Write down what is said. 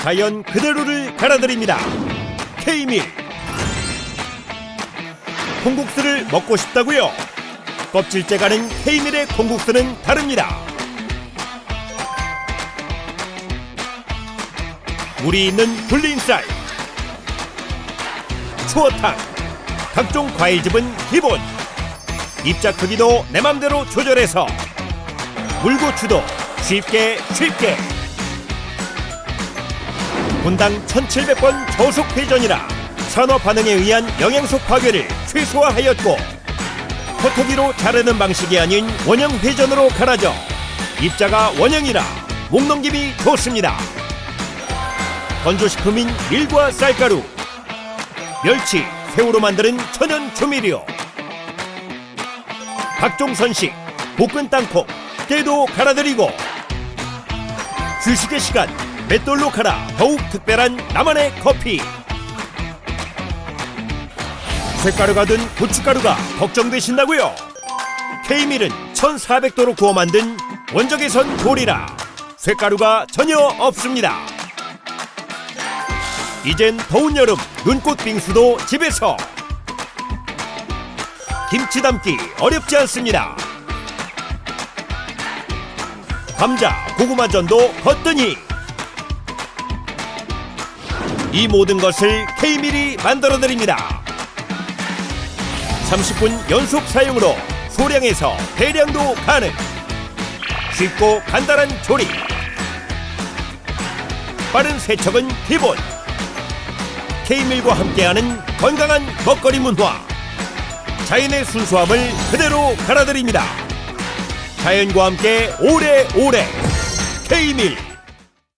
자연 그대로를 갈아드립니다. K밀 콩국수를 먹고 싶다고요? 껍질째 가는 K밀의 콩국수는 다릅니다. 물이 있는 불린쌀 추어탕 각종 과일즙은 기본 입자 크기도 내 맘대로 조절해서 물고추도 쉽게 쉽게 분당 1700번 저속 회전이라 산업 반응에 의한 영양소 파괴를 최소화하였고 커터기로 자르는 방식이 아닌 원형 회전으로 갈아져 입자가 원형이라 목넘김이 좋습니다. 건조식품인 밀과 쌀가루, 멸치, 새우로 만드는 천연 조미료, 각종 선식, 볶은 땅콩, 깨도 갈아드리고 휴식의 시간 맷돌로 갈아 더욱 특별한 나만의 커피. 쇳가루가 든 고춧가루가 걱정되신다고요? K밀은 1400도로 구워 만든 원적외선 돌이라 쇳가루가 전혀 없습니다. 이젠 더운 여름 눈꽃 빙수도 집에서. 김치 담기 어렵지 않습니다. 감자, 고구마전도 거뜬히 이 모든 것을 K밀이 만들어 드립니다. 30분 연속 사용으로 소량에서 대량도 가능. 쉽고 간단한 조리. 빠른 세척은 기본. K밀과 함께하는 건강한 먹거리 문화. 자연의 순수함을 그대로 갈아드립니다. 자연과 함께 오래오래 K밀